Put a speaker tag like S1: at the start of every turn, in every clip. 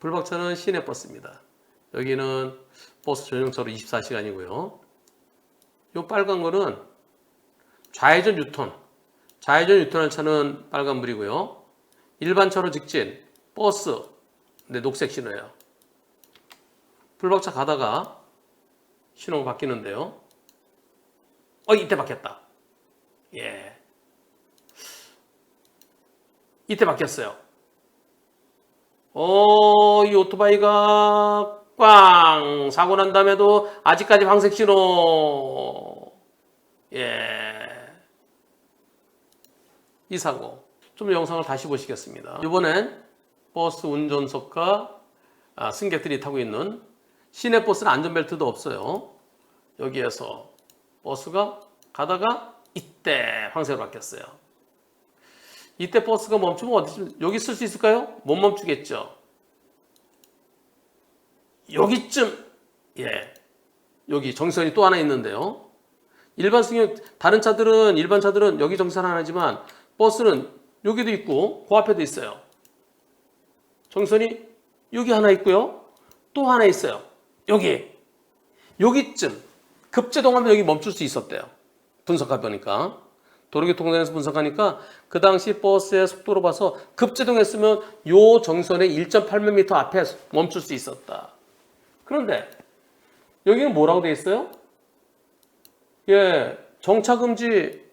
S1: 불박차는 시내 버스입니다. 여기는 버스 전용차로 24시간이고요. 이 빨간 거는 좌회전 유턴. 좌회전 유턴한 차는 빨간불이고요. 일반 차로 직진, 버스, 네, 녹색 신호예요. 불박차 가다가 신호가 바뀌는데요. 어, 이때 바뀌었다. 예. 이때 바뀌었어요. 어, 이 오토바이가 꽝! 사고 난 다음에도 아직까지 황색 신호. 예. 이 사고. 좀 영상을 다시 보시겠습니다. 이번엔 버스 운전석과 아, 승객들이 타고 있는 시내 버스는 안전벨트도 없어요. 여기에서 버스가 가다가 이때 황색으로 바뀌었어요. 이때 버스가 멈추면 어디쯤 여기 쓸 수 있을까요? 못 멈추겠죠. 여기쯤 예 여기 정선이 또 하나 있는데요. 일반 승객 다른 차들은 일반 차들은 여기 정선 하나지만 버스는 여기도 있고 그 앞에도 있어요. 정선이 여기 하나 있고요. 또 하나 있어요. 여기 여기쯤 급제동하면 여기 멈출 수 있었대요. 분석해 보니까 도로교통공단에서 분석하니까 그 당시 버스의 속도로 봐서 급제동했으면 요 정선의 1.8m 앞에 멈출 수 있었다. 그런데 여기는 뭐라고 돼 있어요? 예, 정차 금지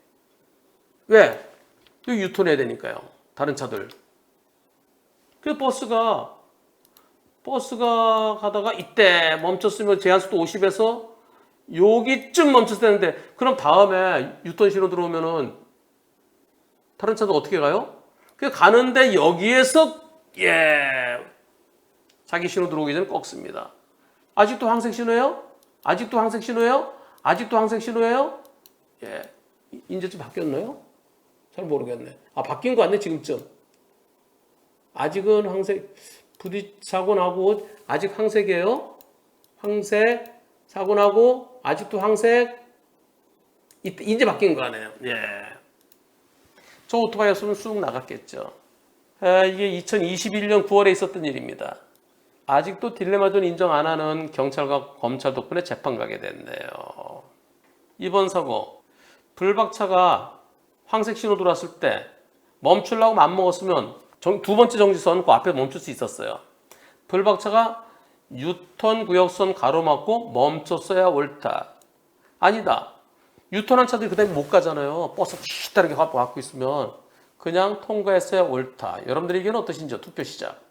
S1: 왜? 여기 유턴해야 되니까요. 다른 차들. 그 버스가 버스가 가다가 이때 멈췄으면 제한속도 50에서 여기쯤 멈췄을 때는데 그럼 다음에 유턴 신호 들어오면은 다른 차도 어떻게 가요? 그 가는데 여기에서 예 자기 신호 들어오기 전에 꺾습니다. 아직도 황색 신호예요? 아직도 황색 신호예요? 아직도 황색 신호예요? 예좀 바뀌었나요? 잘 모르겠네. 아 바뀐 거 같네 지금쯤. 아직은 황색 부딪 사고 나고 아직 황색이에요. 황색 사고 나고 아직도 황색 이제 바뀐 거 아니에요. 예. 저 오토바이였으면 쑥 나갔겠죠. 아, 이게 2021년 9월에 있었던 일입니다. 아직도 딜레마존 인정 안 하는 경찰과 검찰 덕분에 재판 가게 됐네요. 이번 사고 불박차가 황색 신호 들어왔을 때 멈추려고 맘먹었으면 정- 두 번째 정지선 그 앞에 멈출 수 있었어요. 불박차가 유턴 구역선 가로막고 멈췄어야 옳다. 아니다. 유턴한 차들이 그다음에 못 가잖아요. 버스 뒤따르게 갖고 있으면 그냥 통과했어야 옳다. 여러분들의 의견은 어떠신지요? 투표 시작.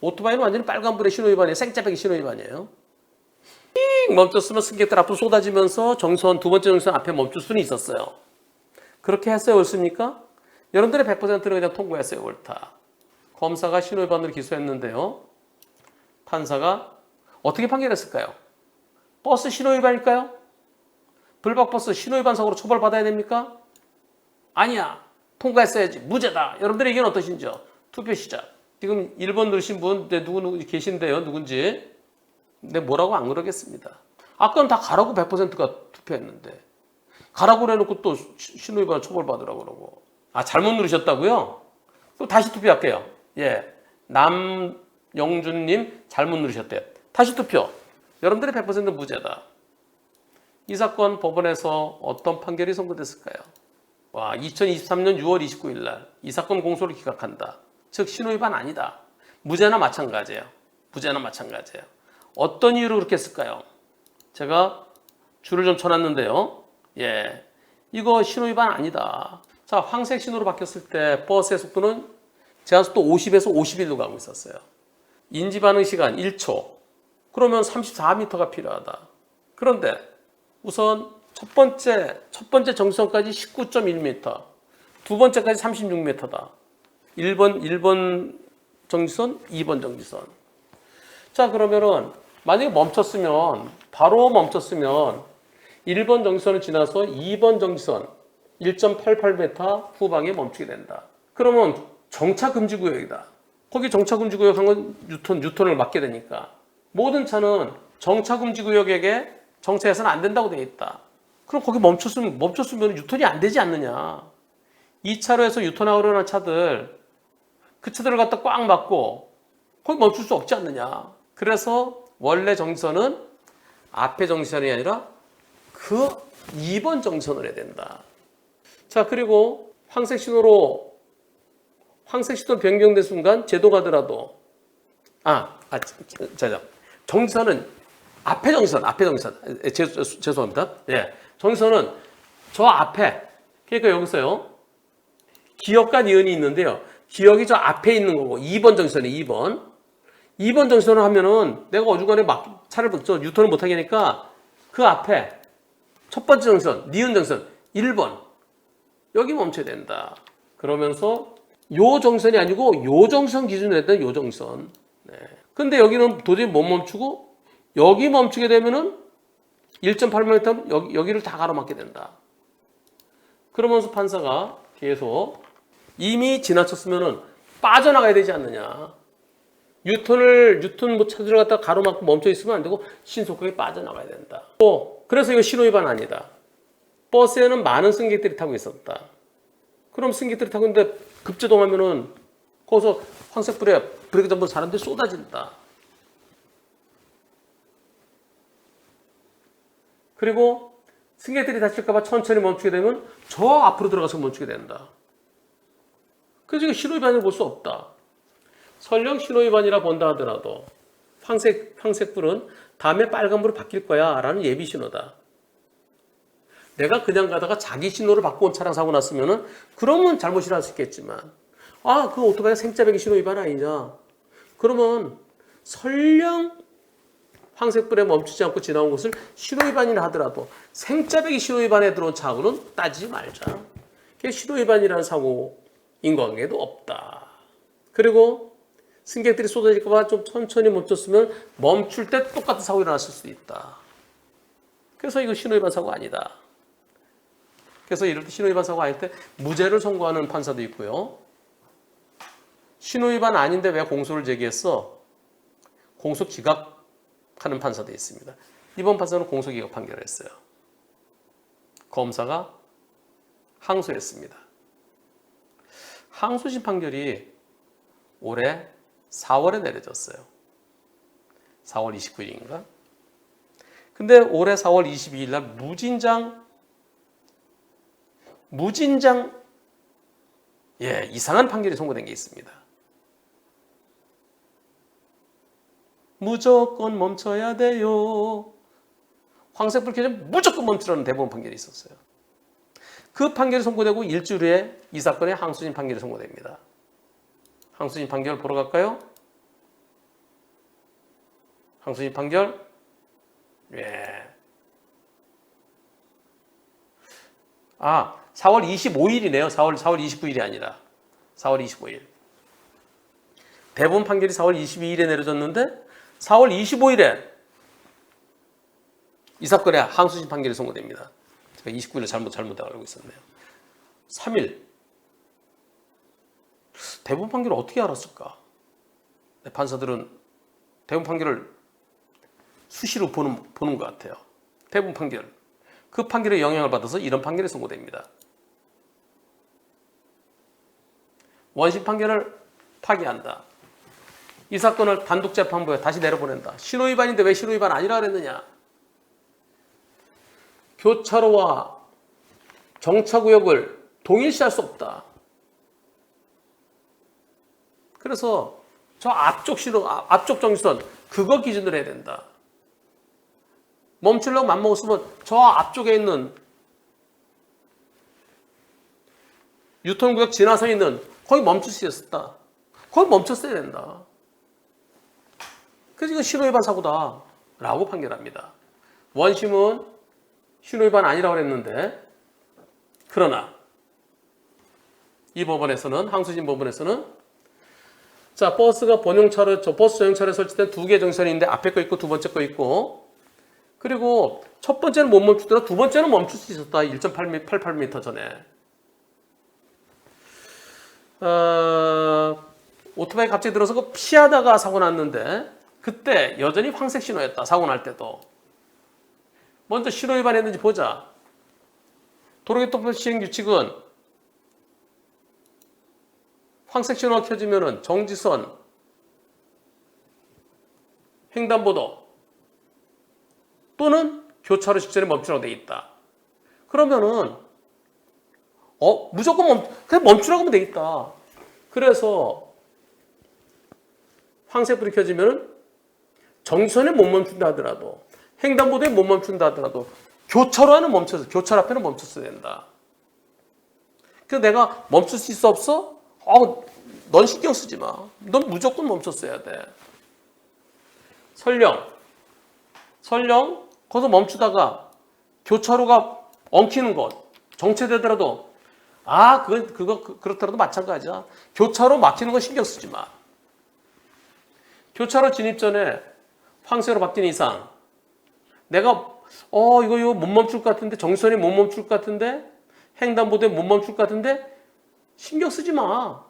S1: 오토바이는 완전히 빨간불의 신호위반이에요. 생짜배기 신호위반이에요. 삥 멈췄으면 승객들 앞으로 쏟아지면서 정선 두 번째 정선 앞에 멈출 수는 있었어요. 그렇게 했어야 옳습니까? 여러분들의 100%는 그냥 통과했어요. 옳다. 검사가 신호위반으로 기소했는데요. 판사가 어떻게 판결했을까요? 버스 신호위반일까요? 불박버스 신호위반 사고로 처벌받아야 됩니까? 아니야. 통과했어야지. 무죄다. 여러분들의 의견 어떠신지요? 투표 시작. 지금 1번 누르신 분, 네, 누구, 계신데요? 누군지. 근데 뭐라고 안 그러겠습니다. 아까는 다 가라고 100%가 투표했는데. 가라고 해놓고 또 시- 신호위반 처벌받으라고 그러고. 아, 잘못 누르셨다고요? 또 다시 투표할게요. 예. 남 영준님 잘못 누르셨대요. 다시 투표. 여러분들의 100%는 무죄다. 이 사건 법원에서 어떤 판결이 선고됐을까요? 와, 2023년 6월 29일 날 이 사건 공소를 기각한다. 즉 신호위반 아니다. 무죄나 마찬가지예요. 무죄나 마찬가지예요. 어떤 이유로 그렇게 했을까요? 제가 줄을 좀 쳐놨는데요. 예. 이거 신호위반 아니다. 자, 황색 신호로 바뀌었을 때 버스의 속도는 제한 속도 50에서 51로 가고 있었어요. 인지 반응 시간 1초. 그러면 34m가 필요하다. 그런데 우선 첫 번째 첫 번째 정선까지 19.1m, 두 번째까지 36m다. 1번 1번 정지선, 2번 정지선. 자 그러면은 만약에 멈췄으면 바로 멈췄으면 1번 정지선을 지나서 2번 정지선 1.88m 후방에 멈추게 된다. 그러면 정차 금지 구역이다. 거기 정차 금지 구역 한건 유턴 유턴을 막게 되니까 모든 차는 정차 금지 구역에게 정차해서는 안 된다고 되어 있다. 그럼 거기 멈췄으면 멈췄으면 유턴이 안 되지 않느냐? 2차로에서 유턴하려는 차들 그 차들을 갖다 꽉 막고 거기 멈출 수 없지 않느냐. 그래서 원래 정지선은 앞에 정지선이 아니라 그 2번 정지선을 해야 된다. 자, 그리고 황색 신호로 황색 신호 변경된 순간 제도 가더라도 아, 아, 자, 자, 정지선은 앞에 정지선, 앞에 정지선. 예, 죄, 죄송합니다. 예, 정지선은 저 앞에 그러니까 여기서요. 기억과 니은이 있는데요. 기억이 저 앞에 있는 거고 2번 정지선이 2번. 2번 정지선을 하면은 내가 어중간에 막 차를 저 유턴을 못 하게 하니까 그 앞에 첫 번째 정지선, 니은 정지선 1번. 여기 멈춰야 된다. 그러면서 요 정선이 아니고 요 정선 기준으로 했던 요 정선. 네. 근데 여기는 도저히 못 멈추고 여기 멈추게 되면은 1.8m 여기, 여기를 다 가로막게 된다. 그러면서 판사가 계속 이미 지나쳤으면은 빠져나가야 되지 않느냐. 유턴을 유턴 못 찾으러 갔다 가로막고 멈춰 있으면 안 되고 신속하게 빠져나가야 된다. 또 그래서 이거 신호 위반 아니다. 버스에는 많은 승객들이 타고 있었다. 그럼 승객들이 타고 있는데 급제동하면은 거기서 황색 불에 브레이크 잡은 사람들이 쏟아진다. 그리고 승객들이 다칠까봐 천천히 멈추게 되면 저 앞으로 들어가서 멈추게 된다. 그래서 신호위반을 볼 수 없다. 설령 신호위반이라 본다 하더라도 황색, 황색불은 다음에 빨간불로 바뀔 거야 라는 예비 신호다. 내가 그냥 가다가 자기 신호를 바꿔 온 차량 사고 났으면은 그러면 잘못이라 할 수 있겠지만 아, 그 오토바이가 생짜배기 신호 위반 아니냐? 그러면 설령 황색불에 멈추지 않고 지나온 것을 신호 위반이라 하더라도 생짜배기 신호 위반에 들어온 차하고는 따지지 말자. 그게 신호 위반이라는 사고 인과관계도 없다. 그리고 승객들이 쏟아질까봐 좀 천천히 멈췄으면 멈출 때 똑같은 사고 일어났을 수도 있다. 그래서 이거 신호 위반 사고 아니다. 그래서 이럴 때 신호 위반 사고 아닐 때 무죄를 선고하는 판사도 있고요. 신호 위반 아닌데 왜 공소를 제기했어? 공소 기각하는 판사도 있습니다. 이번 판사는 공소 기각 판결을 했어요. 검사가 항소했습니다. 항소심 판결이 올해 4월에 내려졌어요. 4월 29일인가? 근데 올해 4월 22일 날 무진장 무진장 예, 이상한 판결이 선고된 게 있습니다. 무조건 멈춰야 돼요. 황색불 켜면 무조건 멈추라는 대법원 판결이 있었어요. 그 판결이 선고되고 일주일 후에 이 사건의 항소심 판결이 선고됩니다. 항소심 판결 보러 갈까요? 항소심 판결? 예. 아, 4월 25일이네요. 4월, 4월 29일이 아니라. 4월 25일. 대법원 판결이 4월 22일에 내려졌는데 4월 25일에 이 사건의 항소심 판결이 선고됩니다. 제가 29일에 잘못 잘못 알고 있었네요. 3일. 대법원 판결을 어떻게 알았을까? 판사들은 대법원 판결을 수시로 보는, 보는 것 같아요. 대법원 판결. 그 판결에 영향을 받아서 이런 판결이 선고됩니다. 원심 판결을 파기한다. 이 사건을 단독 재판부에 다시 내려보낸다. 신호 위반인데 왜 신호 위반 아니라 그랬느냐? 교차로와 정차구역을 동일시할 수 없다. 그래서 저 앞쪽 신호, 아, 앞쪽 정지선 그거 기준으로 해야 된다. 멈추려고 맘먹었으면 저 앞쪽에 있는 유턴구역 지나서 있는 거기 멈출 수 있었다. 거기 멈췄어야 된다. 그래서 이거 신호위반 사고다. 라고 판결합니다. 원심은 신호위반 아니라고 그랬는데, 그러나, 이 법원에서는, 항소심 법원에서는, 자, 버스가 본용차로, 저 버스 전용차로에 설치된 두개 정선이 있는데, 앞에 거 있고 두 번째 거 있고, 그리고 첫 번째는 못 멈추더라, 두 번째는 멈출 수 있었다. 1.88m 전에. 어, 오토바이 갑자기 들어서 그 피하다가 사고 났는데 그때 여전히 황색 신호였다. 사고 날 때도. 먼저 신호 위반했는지 보자. 도로교통법 시행 규칙은 황색 신호가 켜지면은 정지선 횡단보도 또는 교차로 직전에 멈추라고 돼 있다. 그러면은 어 무조건 멈 그냥 멈추라고 하면 되겠다. 그래서 황색불이 켜지면은 정선에 못 멈춘다 하더라도 횡단보도에 못 멈춘다 하더라도 교차로에는 멈춰서 교차로 앞에는 멈췄어야 된다. 그래서 내가 멈출 수 있어 없어? 어, 넌 신경 쓰지 마. 넌 무조건 멈췄어야 돼. 설령 설령 거기서 멈추다가 교차로가 엉키는 것 정체되더라도 아 그건 그거 그- 그렇더라도 마찬가지야. 교차로 막히는 거 신경 쓰지 마. 교차로 진입 전에 황새로 바뀐 이상 내가 어 이거 이거 못 멈출 것 같은데 정선이 못 멈출 것 같은데 횡단보도에 못 멈출 것 같은데 신경 쓰지 마.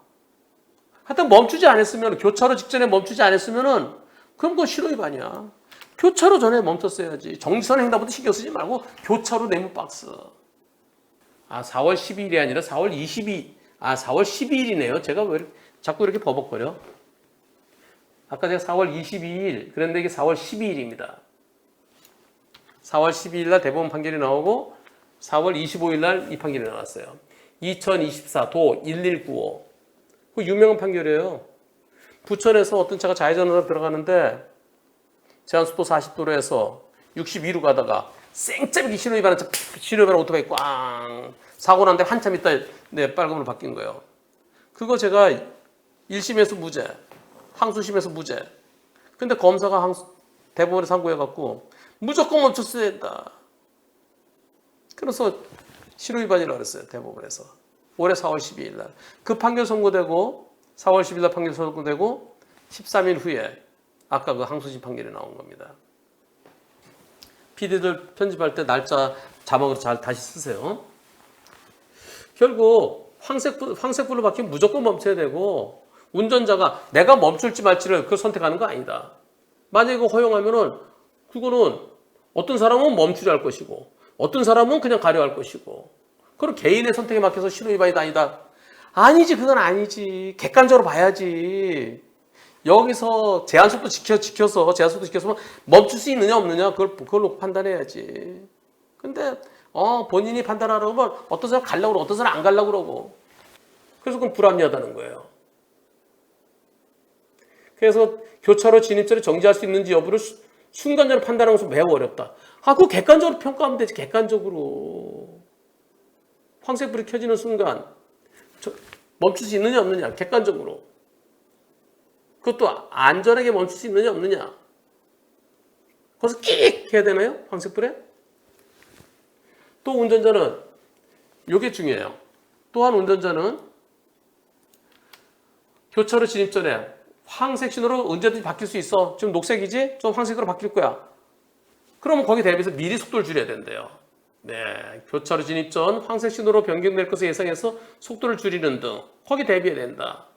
S1: 하여튼 멈추지 않았으면 교차로 직전에 멈추지 않았으면은 그럼 그거 신호위반이야. 교차로 전에 멈췄어야지. 정선 횡단보도 신경 쓰지 말고 교차로 네모 박스. 아 4월 12일이 아니라 4월 22. 아 4월 12일이네요. 제가 왜 자꾸 이렇게 버벅거려? 아까 제가 4월 22일 그런데 이게 4월 12일입니다. 4월 12일 날 대법원 판결이 나오고 4월 25일 날 이 판결이 나왔어요. 2024도 1195. 그 유명한 판결이에요. 부천에서 어떤 차가 좌회전으로 들어가는데 제한속도 40도로에서 62로 가다가 쌩짜비기 신호위반한 차, 신호위반 오토바이 꽝 사고 난데 한참 있다 네, 빨간으로 바뀐 거예요. 그거 제가 1심에서 무죄, 항소심에서 무죄. 근데 검사가 항소, 대법원에 상고해갖고 무조건 멈췄어야 된다. 그래서 신호위반이라고 그랬어요 대법원에서 올해 4월 12일 날 그 판결 선고되고 4월 10일 날 판결 선고되고 13일 후에 아까 그 항소심 판결이 나온 겁니다. PD들 편집할 때 날짜 자막으로 잘 다시 쓰세요. 결국 황색불 황색불로 바뀌면 무조건 멈춰야 되고 운전자가 내가 멈출지 말지를 그걸 선택하는 거 아니다. 만약에 이거 허용하면은 그거는 어떤 사람은 멈추려 할 것이고 어떤 사람은 그냥 가려 할 것이고 그럼 개인의 선택에 맡겨서 신호 위반이다 아니다. 아니지 그건 아니지 객관적으로 봐야지 여기서 제한 속도 지켜 지켜서 제한 속도 지켜서 멈출 수 있느냐 없느냐 그걸 그걸 놓고 판단해야지. 근데 어 본인이 판단하라고 하면 어떤 사람 가려고 그러고 어떤 사람 안 가려고 그러고. 그래서 그건 불합리하다는 거예요. 그래서 교차로 진입 전에 정지할 수 있는지 여부를 수- 순간적으로 판단하는 것은 매우 어렵다. 아 그거 객관적으로 평가하면 되지 객관적으로. 황색불이 켜지는 순간 저- 멈출 수 있느냐 없느냐 객관적으로 그것도 안전하게 멈출 수 있느냐 없느냐? 거기서 끽 해야 되나요? 황색불에? 또 운전자는 이게 중요해요. 또한 운전자는 교차로 진입 전에 황색 신호로 언제든지 바뀔 수 있어. 지금 녹색이지? 좀 황색으로 바뀔 거야. 그러면 거기 대비해서 미리 속도를 줄여야 된대요. 네, 교차로 진입 전 황색 신호로 변경될 것을 예상해서 속도를 줄이는 등 거기 대비해야 된다.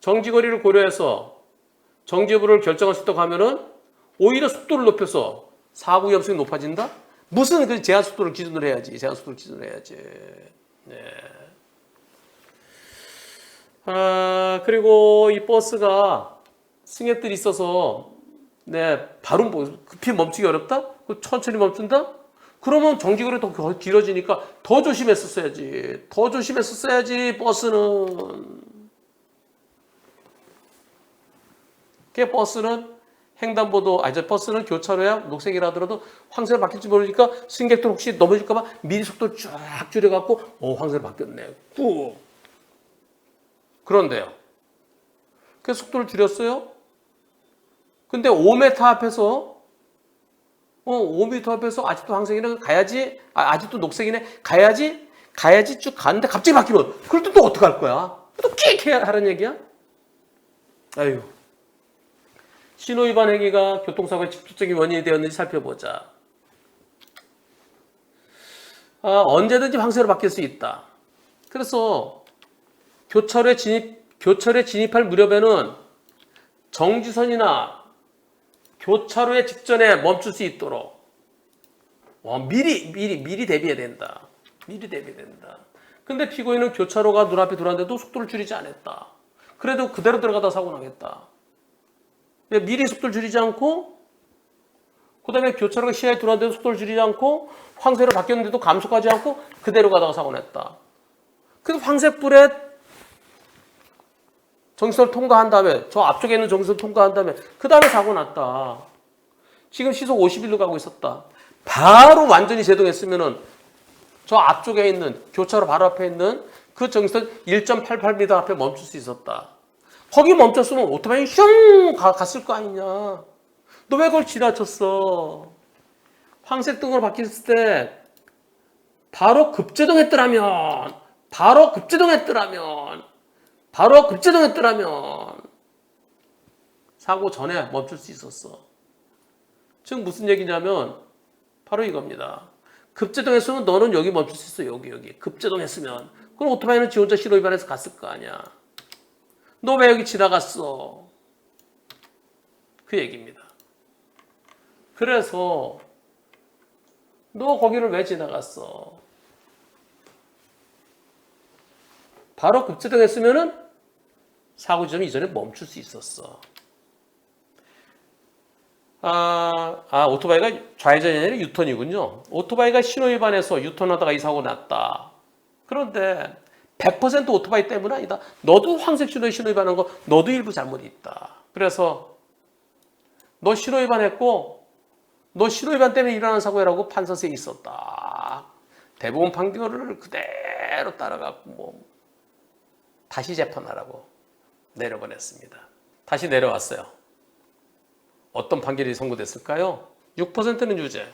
S1: 정지거리를 고려해서 정지 여부를 결정할 수 있다고 하면은 오히려 속도를 높여서 사고 위험성이 높아진다? 무슨 그 제한 속도를 기준으로 해야지. 제한 속도를 기준으로 해야지. 네. 아, 그리고 이 버스가 승객들이 있어서 네, 바로 뭐 급히 멈추기 어렵다? 그 천천히 멈춘다? 그러면 정지거리 더 길어지니까 더 조심했었어야지. 더 조심했었어야지 버스는. 그 버스는 횡단보도 아니 저 버스는 교차로야 녹색이라 하더라도 황색으로 바뀔지 모르니까 승객들 혹시 넘어질까봐 미리 속도를 쫙 줄여갖고 어 황색으로 바뀌었네. 꾹. 그런데요. 그 속도를 줄였어요. 근데 5m 앞에서 어 5m 앞에서 아직도 황색이네 가야지 아, 아직도 녹색이네 가야지 가야지 쭉 가는데 갑자기 바뀌면 그럴 때 또 어떡할 거야? 또 끽 해야 하는 얘기야? 아유 신호 위반 행위가 교통사고의 직접적인 원인이 되었는지 살펴보자. 아, 언제든지 황색으로 바뀔 수 있다. 그래서 교차로에 진입 교차로에 진입할 무렵에는 정지선이나 교차로의 직전에 멈출 수 있도록 어, 미리 미리 미리 대비해야 된다. 미리 대비해야 된다. 근데 피고인은 교차로가 눈앞에 들어왔는데도 속도를 줄이지 않았다. 그래도 그대로 들어가다 사고 나겠다. 왜 미리 속도를 줄이지 않고 그 다음에 교차로가 시야에 들어왔는데도 속도를 줄이지 않고 황색으로 바뀌었는데도 감속하지 않고 그대로 가다가 사고 냈다. 그래서 황색불에 정선을 통과한 다음에 저 앞쪽에 있는 정선을 통과한 다음에 그 다음에 사고 났다. 지금 시속 50일로 가고 있었다. 바로 완전히 제동했으면은 저 앞쪽에 있는 교차로 바로 앞에 있는 그 정선 1.88m 앞에 멈출 수 있었다. 거기 멈췄으면 오토바이 슝 가- 갔을 거 아니냐. 너 왜 그걸 지나쳤어? 황색 등으로 바뀌었을 때 바로 급제동했더라면 바로 급제동했더라면 바로 급제동했더라면 사고 전에 멈출 수 있었어. 즉 무슨 얘기냐면 바로 이겁니다. 급제동했으면 너는 여기 멈출 수 있어 여기 여기 급제동했으면 그럼 오토바이는 지 혼자 신호 위반해서 갔을 거 아니야. 너 왜 여기 지나갔어? 그 얘기입니다. 그래서 너 거기를 왜 지나갔어? 바로 급제동했으면은 사고 지점 이전에 멈출 수 있었어. 아, 아 오토바이가 좌회전이 아니라 유턴이군요. 오토바이가 신호 위반해서 유턴하다가 이 사고 났다. 그런데 100% 오토바이 때문 아니다. 너도 황색 신호에 신호 위반한 거 너도 일부 잘못이 있다. 그래서 너 신호 위반했고 너 신호 위반 때문에 일어난 사고라고 판사세에 있었다. 대법원 판결을 그대로 따라가고 뭐 다시 재판하라고 내려보냈습니다. 다시 내려왔어요. 어떤 판결이 선고됐을까요? 6%는 유죄,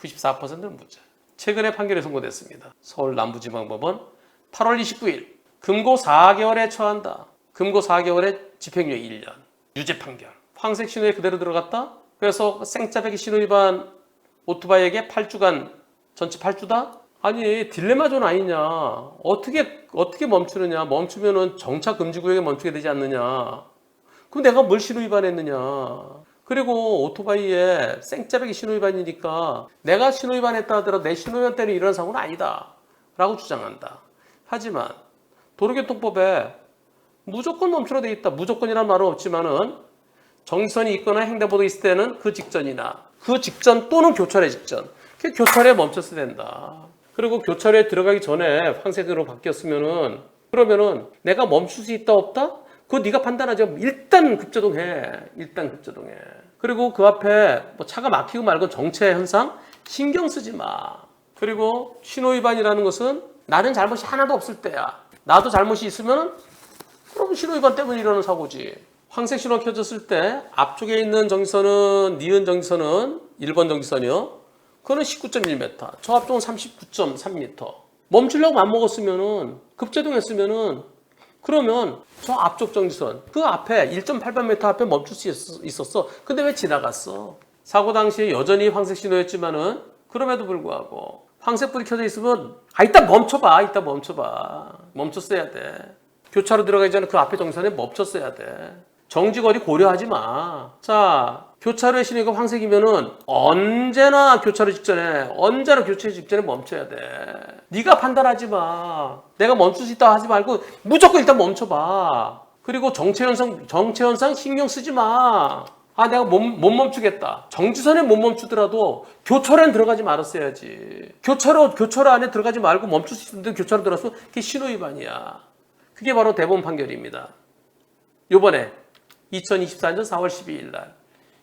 S1: 94%는 무죄. 최근에 판결이 선고됐습니다. 서울 남부지방법원 8월 29일 금고 4개월에 처한다. 금고 4개월에 집행유예 1년. 유죄 판결. 황색 신호에 그대로 들어갔다. 그래서 생짜배기 신호 위반 오토바이에게 8주간 전체 8주다? 아니 딜레마 존 아니냐? 어떻게 어떻게 멈추느냐? 멈추면은 정차 금지 구역에 멈추게 되지 않느냐? 그럼 내가 뭘 신호 위반했느냐? 그리고 오토바이에 생짜배기 신호 위반이니까 내가 신호 위반했다 하더라도 내 신호 위반 때문에 일어난 사고는 아니다. 라고 주장한다. 하지만 도로교통법에 무조건 멈추라 돼 있다. 무조건이란 말은 없지만은 정선이 있거나 횡단보도 있을 때는 그 직전이나 그 직전 또는 교차례 직전. 그 교차례에 멈췄어야 된다. 그리고 교차례에 들어가기 전에 황색으로 바뀌었으면은 그러면은 내가 멈출 수 있다 없다? 그거 네가 판단하죠. 일단 급제동해. 일단 급제동해. 그리고 그 앞에 뭐 차가 막히고 말고 정체 현상 신경 쓰지 마. 그리고 신호 위반이라는 것은 나는 잘못이 하나도 없을 때야. 나도 잘못이 있으면 그럼 신호 위반 때문에 일어나는 사고지. 황색 신호가 켜졌을 때 앞쪽에 있는 정지선은 니은 정지선은 1번 정지선이요. 그거는 19.1m. 저 앞쪽은 39.3m. 멈추려고 맘먹었으면은 급제동했으면은 그러면 저 앞쪽 정지선 그 앞에 1.8m 앞에 멈출 수 있- 있었어. 근데 왜 지나갔어? 사고 당시에 여전히 황색 신호였지만은 그럼에도 불구하고 황색불이 켜져 있으면 아 이따 멈춰봐. 이따 멈춰봐. 멈췄어야 돼. 교차로 들어가기 전에 그 앞에 정선에 멈췄어야 돼. 정지거리 고려하지 마. 자, 교차로의 신호가 황색이면은 언제나 교차로 직전에 언제나 교차로 직전에 멈춰야 돼. 네가 판단하지 마. 내가 멈출 수 있다 하지 말고 무조건 일단 멈춰봐. 그리고 정체 현상 정체 현상 신경 쓰지 마. 아 내가 못, 못 멈추겠다. 정지선에 못 멈추더라도 교차로엔 들어가지 말았어야지. 교차로 교차로 안에 들어가지 말고 멈출 수 있는데 교차로 들어서 그게 신호 위반이야. 그게 바로 대법원 판결입니다. 요번에 2024년 4월 12일 날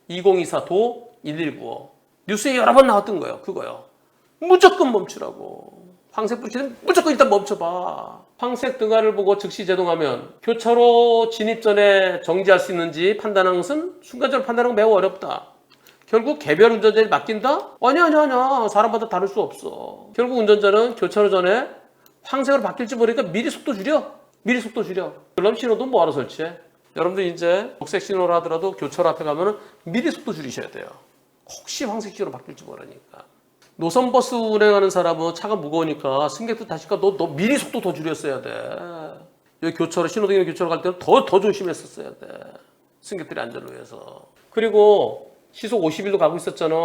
S1: 2024도 1195 뉴스에 여러 번 나왔던 거예요. 그거요. 무조건 멈추라고. 황색 불 켜면 무조건 일단 멈춰봐. 황색 등화를 보고 즉시 제동하면 교차로 진입 전에 정지할 수 있는지 판단하는 것은 순간적으로 판단하는 건 매우 어렵다. 결국 개별 운전자에 맡긴다? 아니야, 아니야, 아니야. 사람마다 다를 수 없어. 결국 운전자는 교차로 전에 황색으로 바뀔지 모르니까 미리 속도 줄여. 미리 속도 줄여. 그럼 신호도 뭐하러 설치해? 여러분들 이제 녹색 신호를 하더라도 교차로 앞에 가면 은 미리 속도 줄이셔야 돼요. 혹시 황색 신호로 바뀔지 모르니까. 노선버스 운행하는 사람은 차가 무거우니까 승객들 타시니까 너, 너 미리 속도 더 줄였어야 돼. 여기 교차로, 신호등에 교차로 갈 때는 더, 더 조심했었어야 돼. 승객들의 안전을 위해서. 그리고 시속 50일로 가고 있었잖아.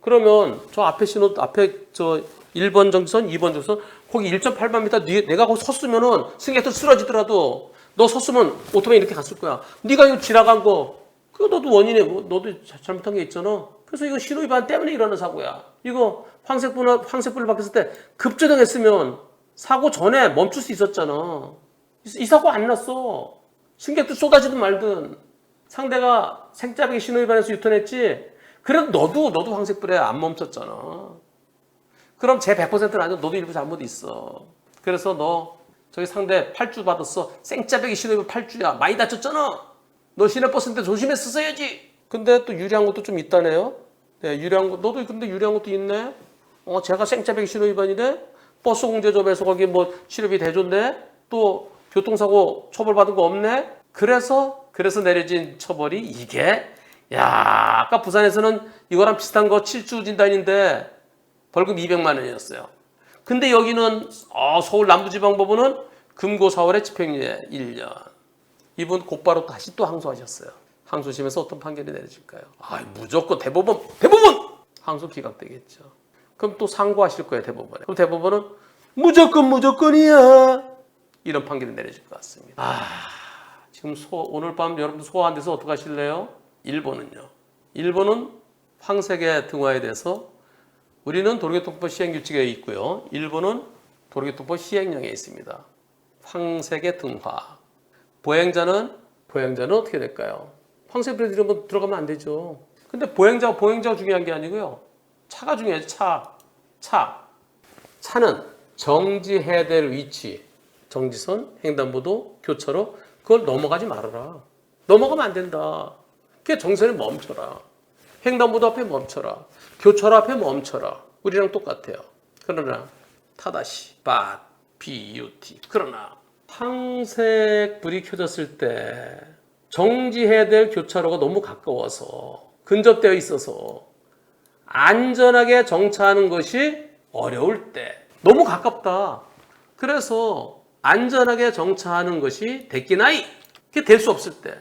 S1: 그러면 저 앞에 신호, 앞에 저 1번 정선, 2번 정선, 거기 1.8만 미터 뒤에 내가 거기 섰으면은 승객들 쓰러지더라도 너 섰으면 오토바이 이렇게 갔을 거야. 네가 이거 지나간 거 그거 너도 원인에 뭐 너도 자- 잘못한 게 있잖아. 그래서 이거 신호 위반 때문에 일어나는 사고야. 이거 황색불 황색불을 바뀌었을 때 급조등했으면 사고 전에 멈출 수 있었잖아. 이, 이 사고 안 났어. 승객들 쏟아지든 말든 상대가 생짜배기 신호 위반해서 유턴했지. 그래도 너도 너도 황색불에 안 멈췄잖아. 그럼 제 100%는 아니고 너도 일부 잘못 있어. 그래서 너 저기 상대 8주 받았어. 생짜배기 신호 위반 8주야. 많이 다쳤잖아. 너 시내 버스인데 조심했었어야지. 근데 또 유리한 것도 좀 있다네요. 네, 유리한 거 너도 근데 유리한 것도 있네. 어, 제가 생짜배기 신호 위반이네. 버스 공제점에서 거기 뭐 치료비 대줬네. 또 교통사고 처벌받은 거 없네. 그래서 그래서 내려진 처벌이 이게 야 아까 부산에서는 이거랑 비슷한 거 7주 진단인데 벌금 200만 원이었어요. 근데 여기는 어, 서울 남부지방법원은 금고 4월에 집행유예 1년. 이분 곧바로 다시 또 항소하셨어요. 항소심에서 어떤 판결이 내려질까요? 아, 무조건 대법원, 대법원 항소 기각되겠죠. 그럼 또 상고하실 거예요 대법원에. 그럼 대법원은 무조건 무조건이야 이런 판결이 내려질 것 같습니다. 아, 지금 소, 오늘 밤 여러분들 소화한 데서 어떻게 하실래요? 일본은요. 일본은 황색의 등화에 대해서 우리는 도로교통법 시행규칙에 있고요. 일본은 도로교통법 시행령에 있습니다. 황색의 등화. 보행자는 보행자는 어떻게 될까요? 황색 브레드 이런 거 들어가면 안 되죠. 근데 보행자 보행자가 중요한 게 아니고요. 차가 중요하죠. 차. 차. 차는 정지해야 될 위치. 정지선, 횡단보도, 교차로 그걸 넘어가지 말아라. 넘어가면 안 된다. 그게 정선에 멈춰라. 횡단보도 앞에 멈춰라. 교차로 앞에 멈춰라. 우리랑 똑같아요. 그러나 타다시, 바, 비유티. 그러나 황색 불이 켜졌을 때 정지해야 될 교차로가 너무 가까워서 근접되어 있어서 안전하게 정차하는 것이 어려울 때 너무 가깝다. 그래서 안전하게 정차하는 것이 됐기나이 그게 될 수 없을 때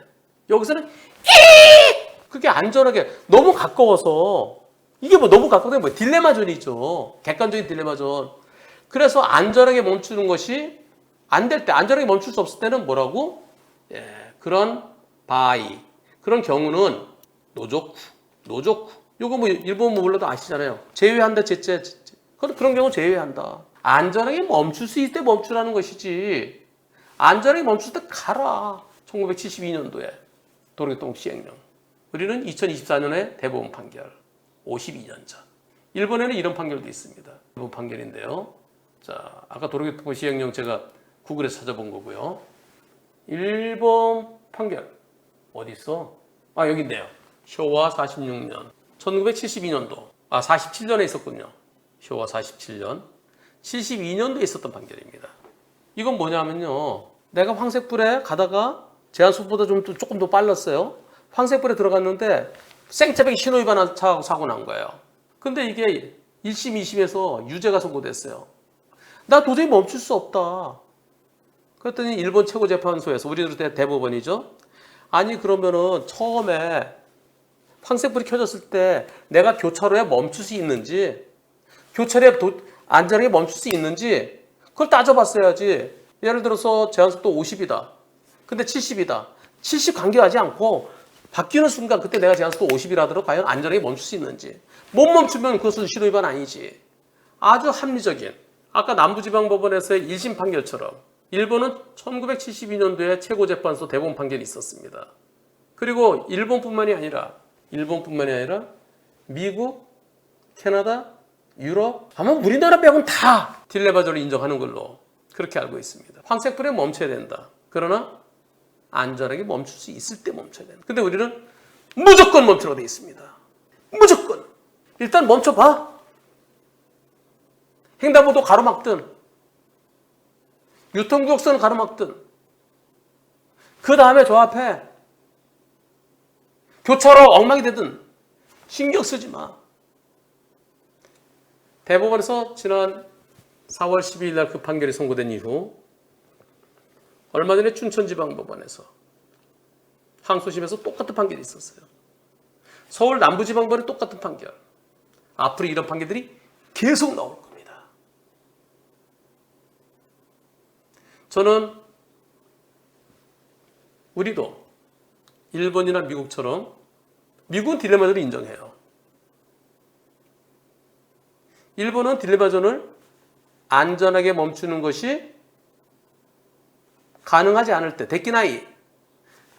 S1: 여기서는 그게 안전하게 너무 가까워서 이게 뭐 너무 가까우면 뭐 딜레마존이죠. 객관적인 딜레마존. 그래서 안전하게 멈추는 것이 안 될 때, 안전하게 멈출 수 없을 때는 뭐라고? 예, 그런 바이, 그런 경우는 노조쿠, 노조쿠. 요거 뭐 일본 뭐 몰라도 아시잖아요. 제외한다, 제재. 그런 그런 경우 제외한다. 안전하게 멈출 수 있을 때 멈추라는 것이지. 안전하게 멈출 때 가라. 1972년도에 도로교통 시행령. 우리는 2024년에 대법원 판결. 52년 전. 일본에는 이런 판결도 있습니다. 일본 판결인데요. 자, 아까 도로교통법 시행령 제가 구글에서 찾아본 거고요. 일본 판결 어디 있어? 아 여기 있네요. 쇼와 46년, 1972년도, 아 47년에 있었군요. 쇼와 47년, 72년도에 있었던 판결입니다. 이건 뭐냐면요. 내가 황색불에 가다가 제한속보다 좀 더- 조금 더 빨랐어요. 황색불에 들어갔는데 생차백이 신호위반한 차 사고 난 거예요. 근데 이게 1심, 2심에서 유죄가 선고됐어요. 나 도저히 멈출 수 없다. 그랬더니 일본 최고재판소에서 우리들 대- 대법원이죠. 아니 그러면은 처음에 황색불이 켜졌을 때 내가 교차로에 멈출 수 있는지 교차로에 도- 안전하게 멈출 수 있는지 그걸 따져봤어야지. 예를 들어서 제한속도 50이다. 근데 70이다. 70 관계하지 않고 바뀌는 순간 그때 내가 제한속도 50이라 하더라도 과연 안전하게 멈출 수 있는지 못 멈추면 그것은 신호위반 아니지. 아주 합리적인 아까 남부지방법원에서의 1심 판결처럼 일본은 1972년도에 최고재판소 대법원 판결이 있었습니다. 그리고 일본뿐만이 아니라 일본뿐만이 아니라 미국, 캐나다, 유럽 아마 우리나라 빼고는 다 딜레마저를 인정하는 걸로 그렇게 알고 있습니다. 황색불에 멈춰야 된다. 그러나 안전하게 멈출 수 있을 때 멈춰야 된다. 근데 우리는 무조건 멈추라고 돼 있습니다. 무조건. 일단. 횡단보도 가로막든 유통구역선 가로막든 그 다음에 저 앞에 교차로 엉망이 되든 신경 쓰지 마. 대법원에서 지난 4월 12일 날 그 판결이 선고된 이후 얼마 전에 춘천지방법원에서 항소심에서 똑같은 판결이 있었어요. 서울 남부지방법원에 똑같은 판결. 앞으로 이런 판결들이 계속 나올 겁니다. 저는 우리도 일본이나 미국처럼 미국은 딜레마존을 인정해요. 일본은 딜레마존을 안전하게 멈추는 것이 가능하지 않을 때, 데키나이.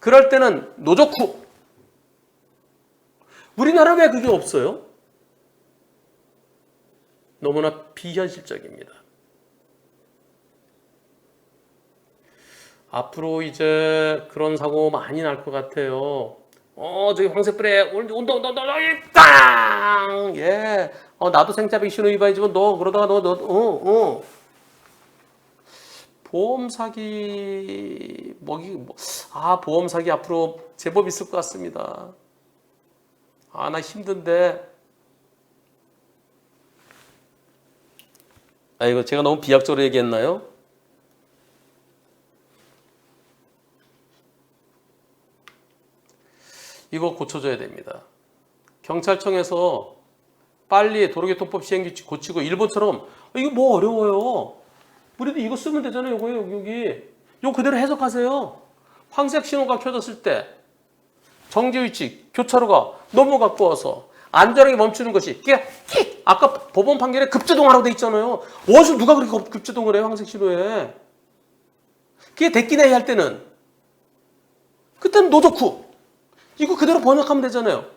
S1: 그럴 때는 노조쿠. 우리나라 왜 그게 없어요? 너무나 비현실적입니다. 앞으로 이제 그런 사고 많이 날 것 같아요. 어, 저기 황색불에 온다, 온다, 온다, 온다, 땅! 예. 어, 나도 생차백 신호 위반이지만 너 그러다가 너, 너, 어, 어. 보험 사기, 뭐기, 뭐, 아, 보험 사기 앞으로 제법 있을 것 같습니다. 아, 나 힘든데. 아, 이거 제가 너무 비약적으로 얘기했나요? 이거 고쳐줘야 됩니다. 경찰청에서 빨리 도로교통법 시행규칙 고치고 일본처럼 어, 이거 뭐 어려워요. 우리도 이거 쓰면 되잖아요. 요거요 여기. 요 그대로 해석하세요. 황색 신호가 켜졌을 때 정지 위치 교차로가 너무 가까워서 안전하게 멈추는 것이 끽! 아까 법원 판결에 급제동하라고 돼 있잖아요. 어디서 누가 그렇게 급- 급제동을 해요 황색 신호에? 그게 데끼네이 할 때는 그때는 노조쿠 이거 그대로 번역하면 되잖아요.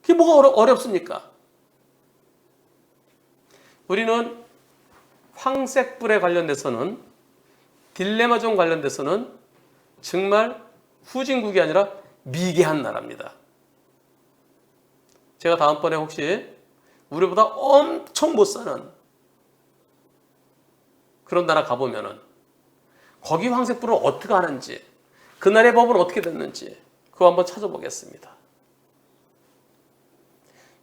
S1: 그게 뭐가 어려, 어렵습니까? 우리는 황색불에 관련돼서는 딜레마존 관련돼서는 정말 후진국이 아니라 미개한 나라입니다. 제가 다음번에 혹시 우리보다 엄청 못 사는 그런 나라 가보면은 거기 황색불은 어떻게 하는지 그 나라의 법은 어떻게 됐는지 그거 한번 찾아보겠습니다.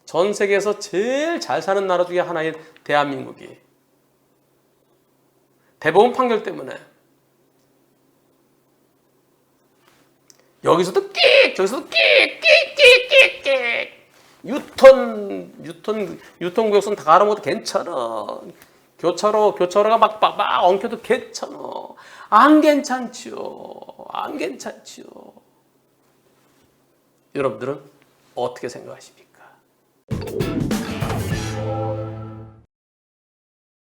S1: 전 세계에서 제일 잘 사는 나라 중에 하나인 대한민국이 대법원 판결 때문에 여기서도 끽 저기서도 끽끽끽끽끽 유턴 유턴 유턴 구역선 다 가는 괜찮아. 교차로 교차로가 막막 엉켜도 괜찮아. 안 괜찮지요. 안 괜찮지요 여러분들은 어떻게 생각하십니까?